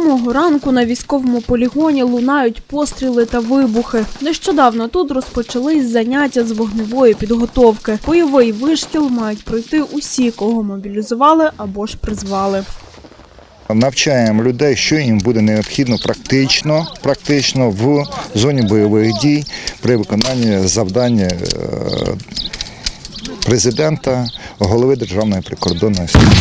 самого ранку на військовому полігоні лунають постріли та вибухи. Нещодавно тут розпочались заняття з вогневої підготовки. Бойовий вишкіл мають пройти усі, кого мобілізували або ж призвали. Навчаємо людей, що їм буде необхідно практично, практично в зоні бойових дій при виконанні завдання е, президента, голови Державної прикордонної служби.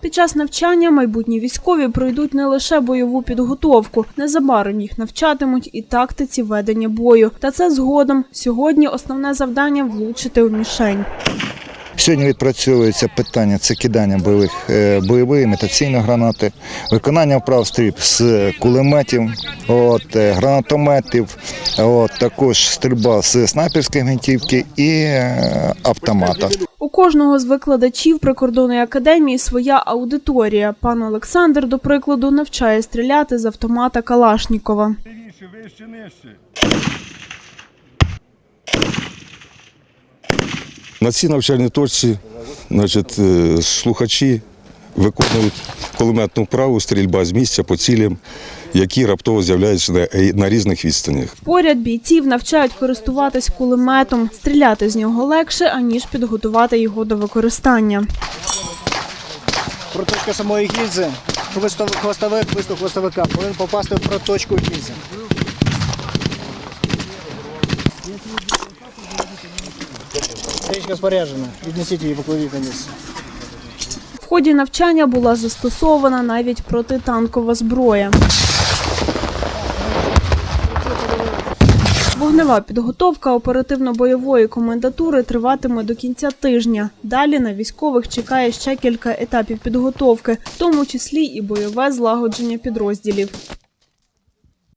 Під час навчання майбутні військові пройдуть не лише бойову підготовку, незабаром їх навчатимуть і тактиці ведення бою. Та це згодом. Сьогодні основне завдання влучити у мішень. Сьогодні відпрацьовується питання це кидання бойових е, бойової імітаційної гранати, виконання вправ стрільб з кулеметів, от, е, гранатометів, от, також стрільба з снайперської гвинтівки і е, автомата. У кожного з викладачів прикордонної академії своя аудиторія. Пан Олександр, до прикладу, навчає стріляти з автомата Калашнікова. Вище, вище, нижче. На цій навчальній точці значить, е, слухачі виконують кулеметну вправу стрільба з місця по цілям, які раптово з'являються на, на різних відстанях. Поряд бійців навчають користуватись кулеметом. Стріляти з нього легше, аніж підготувати його до використання. Проточка самої гільзи, хвостовик, хвостовик, виступ хвостовика повинен попасти в проточку гільзи. Стрічка споряджена. Віднесіть її поклові конець. В ході навчання була застосована навіть протитанкова зброя. Вогнева підготовка оперативно-бойової комендатури триватиме до кінця тижня. Далі на військових чекає ще кілька етапів підготовки, в тому числі і бойове злагодження підрозділів.